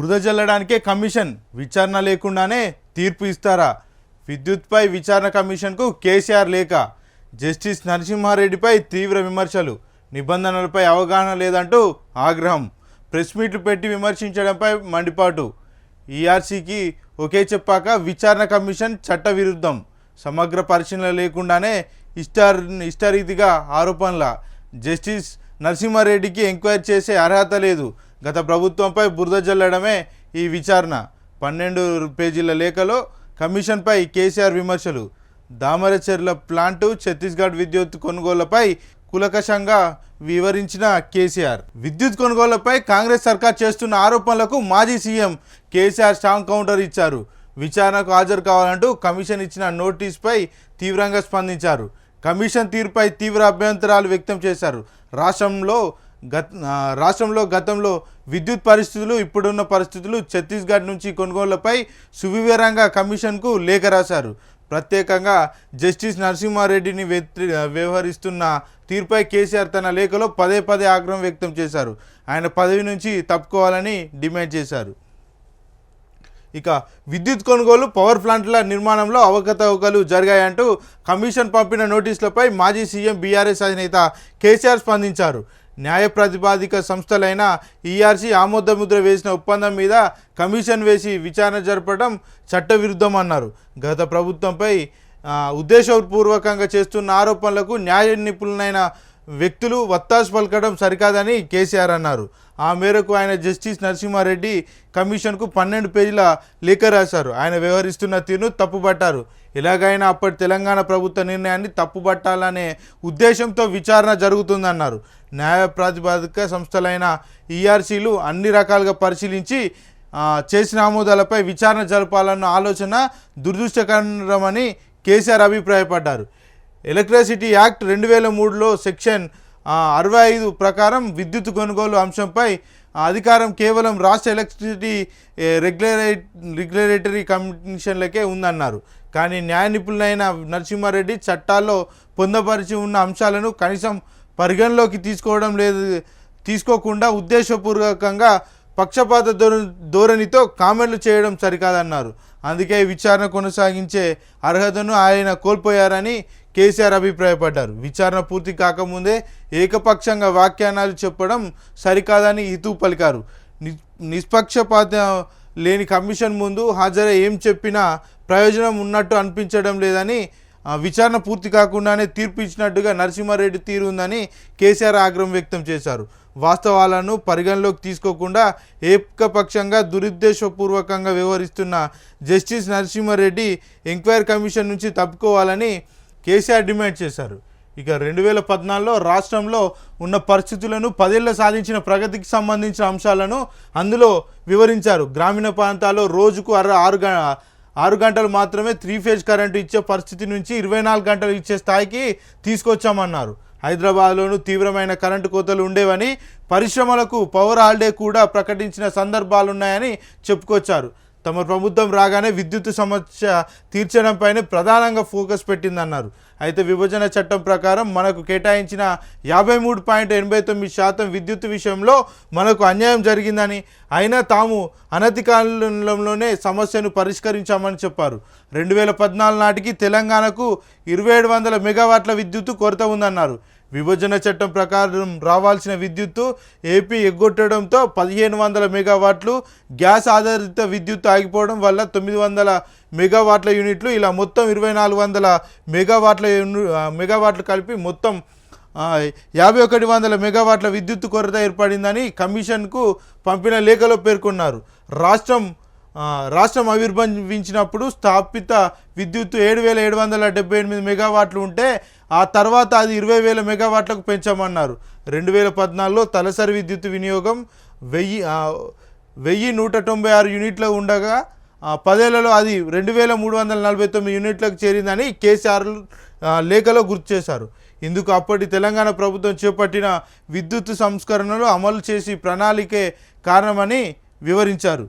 బురద జల్లడానికే కమిషన్ విచారణ లేకుండానే తీర్పు ఇస్తారా? విద్యుత్పై విచారణ కమిషన్కు కేసీఆర్ లేక జస్టిస్ నరసింహారెడ్డిపై తీవ్ర విమర్శలు నిబంధనలపై అవగాహన లేదంటూ ఆగ్రహం. ప్రెస్ మీట్లు పెట్టి విమర్శించడంపై మండిపాటు. ఈఆర్సీకి ఒకే చెప్పాక విచారణ కమిషన్ చట్టవిరుద్ధం. సమగ్ర పరిశీలన లేకుండానే ఇష్టార్ ఇష్టరీతిగా ఆరోపణల. జస్టిస్ నరసింహారెడ్డికి ఎంక్వైరీ చేసే అర్హత లేదు. గత ప్రభుత్వంపై బురద జల్లడమే ఈ విచారణ. పన్నెండు పేజీల లేఖలో కమిషన్పై కేసీఆర్ విమర్శలు. దామరచెర్ల ప్లాంటు ఛత్తీస్గఢ్ విద్యుత్ కొనుగోళ్ళపై కులకషంగా వివరించిన కేసీఆర్. విద్యుత్ కొనుగోళ్ళపై కాంగ్రెస్ సర్కార్ చేస్తున్న ఆరోపణలకు మాజీ సీఎం కేసీఆర్ స్ట్రాంగ్ కౌంటర్ ఇచ్చారు. విచారణకు హాజరు కావాలంటూ కమిషన్ ఇచ్చిన నోటీస్పై తీవ్రంగా స్పందించారు. కమిషన్ తీరుపై తీవ్ర అభ్యంతరాలు వ్యక్తం చేశారు. రాష్ట్రంలో గత రాష్ట్రంలో గతంలో విద్యుత్ పరిస్థితులు ఇప్పుడున్న పరిస్థితులు ఛత్తీస్గఢ్ నుంచి కొనుగోళ్ళపై సువివరంగా కమిషన్కు లేఖ రాశారు. ప్రత్యేకంగా జస్టిస్ నరసింహారెడ్డిని వ్యతి వ్యవహరిస్తున్న తీర్పై కేసీఆర్ తన లేఖలో పదే పదే ఆగ్రహం వ్యక్తం చేశారు. ఆయన పదవి నుంచి తప్పుకోవాలని డిమాండ్ చేశారు. ఇక విద్యుత్ కొనుగోలు పవర్ ప్లాంట్ల నిర్మాణంలో అవకతవకలు జరిగాయంటూ కమిషన్ పంపిన నోటీసులపై మాజీ సీఎం బీఆర్ఎస్ అధినేత కేసీఆర్ స్పందించారు. న్యాయ ప్రాతిపాదిక సంస్థలైన ఈఆర్సీ ఆమోదముద్ర వేసిన ఒప్పందం మీద కమిషన్ వేసి విచారణ జరపడం చట్టవిరుద్ధమన్నారు. గత ప్రభుత్వంపై ఉద్దేశపూర్వకంగా చేస్తున్న ఆరోపణలకు న్యాయ నిపుణులైన వ్యక్తులు వత్తాసు పలకడం సరికాదని కేసీఆర్ అన్నారు. ఆ మేరకు ఆయన జస్టిస్ నరసింహారెడ్డి కమిషన్కు పన్నెండు పేజీల లేఖ రాశారు. ఆయన వ్యవహరిస్తున్న తీరును తప్పుపట్టారు. ఎలాగైనా అప్పటి తెలంగాణ ప్రభుత్వ నిర్ణయాన్ని తప్పుపట్టాలనే ఉద్దేశంతో విచారణ జరుగుతుందన్నారు. న్యాయ ప్రాతిపాదిక సంస్థలైన ఈఆర్సీలు అన్ని రకాలుగా పరిశీలించి చేసిన ఆమోదాలపై విచారణ జరపాలన్న ఆలోచన దురదృష్టకరమని కేసీఆర్ అభిప్రాయపడ్డారు. ఎలక్ట్రిసిటీ యాక్ట్ రెండు వేల మూడులో సెక్షన్ అరవై ఐదు ప్రకారం విద్యుత్ కొనుగోలు అంశంపై అధికారం కేవలం రాష్ట్ర ఎలక్ట్రిసిటీ రెగ్యులరే రెగ్యులేటరీ కమిషన్లకే ఉందన్నారు. కానీ న్యాయ నిపుణులైన నరసింహారెడ్డి చట్టాల్లో పొందపరిచి ఉన్న అంశాలను కనీసం పరిగణలోకి తీసుకోవడం లేదు తీసుకోకుండా ఉద్దేశపూర్వకంగా పక్షపాత ధోరణితో కామెంట్లు చేయడం సరికాదన్నారు. అందుకే విచారణ కొనసాగించే అర్హతను ఆయన కోల్పోయారని కేసీఆర్ అభిప్రాయపడ్డారు. విచారణ పూర్తి కాకముందే ఏకపక్షంగా వ్యాఖ్యానాలు చెప్పడం సరికాదని హితూ పలికారు. ని నిష్పక్షపాత లేని కమిషన్ ముందు హాజరై ఏం చెప్పినా ప్రయోజనం ఉన్నట్టు అనిపించడం లేదని విచారణ పూర్తి కాకుండానే తీర్పు ఇచ్చినట్టుగా నరసింహారెడ్డి తీరు ఉందని కేసీఆర్ ఆగ్రహం వ్యక్తం చేశారు. వాస్తవాలను పరిగణలోకి తీసుకోకుండా ఏకపక్షంగా దురుద్దేశపూర్వకంగా వ్యవహరిస్తున్న జస్టిస్ నరసింహారెడ్డి ఎంక్వైరీ కమిషన్ నుంచి తప్పుకోవాలని కేసీఆర్ డిమాండ్ చేశారు. ఇక రెండు వేల పద్నాలుగులో రాష్ట్రంలో ఉన్న పరిస్థితులను పదేళ్ళ సాధించిన ప్రగతికి సంబంధించిన అంశాలను అందులో వివరించారు. గ్రామీణ ప్రాంతాల్లో రోజుకు అర ఆరు ఆరు గంటలు మాత్రమే త్రీ ఫేజ్ కరెంటు ఇచ్చే పరిస్థితి నుంచి ఇరవై నాలుగు గంటలు ఇచ్చే స్థాయికి తీసుకొచ్చామన్నారు. హైదరాబాద్లోనూ తీవ్రమైన కరెంటు కోతలు ఉండేవని పరిశ్రమలకు పవర్ హాలిడే కూడా ప్రకటించిన సందర్భాలున్నాయని చెప్పుకొచ్చారు. తమ ప్రభుత్వం రాగానే విద్యుత్ సమస్య తీర్చడంపైనే ప్రధానంగా ఫోకస్ పెట్టిందన్నారు. అయితే విభజన చట్టం ప్రకారం మనకు కేటాయించిన యాభై మూడు పాయింట్ ఎనభై తొమ్మిది శాతం విద్యుత్ విషయంలో మనకు అన్యాయం జరిగిందని అయినా తాము అనతి కాలంలోనే సమస్యను పరిష్కరించామని చెప్పారు. రెండు వేల పద్నాలుగు నాటికి తెలంగాణకు ఇరవై ఏడు వందల మెగావాట్ల విద్యుత్తు కొరత ఉందన్నారు. విభజన చట్టం ప్రకారం రావాల్సిన విద్యుత్తు ఏపీ ఎగ్గొట్టడంతో పదిహేను వందల మెగావాట్లు గ్యాస్ ఆధారిత విద్యుత్ ఆగిపోవడం వల్ల తొమ్మిది వందల మెగావాట్ల యూనిట్లు ఇలా మొత్తం ఇరవై నాలుగు వందల మెగావాట్ల యూని- మెగావాట్లు కలిపి మొత్తం యాభై ఒకటి వందల మెగావాట్ల విద్యుత్ కొరత ఏర్పడిందని కమిషన్కు పంపిన లేఖలో పేర్కొన్నారు. రాష్ట్రం రాష్ట్రం ఆవిర్భవించినప్పుడు స్థాపిత విద్యుత్ ఏడు వేల ఏడు వందల డెబ్బై ఎనిమిది మెగావాట్లు ఉంటే ఆ తర్వాత అది ఇరవై వేల మెగావాట్లకు పెంచామన్నారు. రెండు వేల పద్నాలుగులో తలసరి విద్యుత్ వినియోగం వెయ్యి వెయ్యి నూట తొంభై ఆరు యూనిట్లు ఉండగా పదేళ్ళలో అది రెండు వేల మూడు వందల నలభై తొమ్మిది యూనిట్లకు చేరిందని కేసీఆర్ లేఖలో గుర్తు చేశారు. ఇందుకు అప్పటి తెలంగాణ ప్రభుత్వం చేపట్టిన విద్యుత్ సంస్కరణలు అమలు చేసి ప్రణాళికే కారణమని వివరించారు.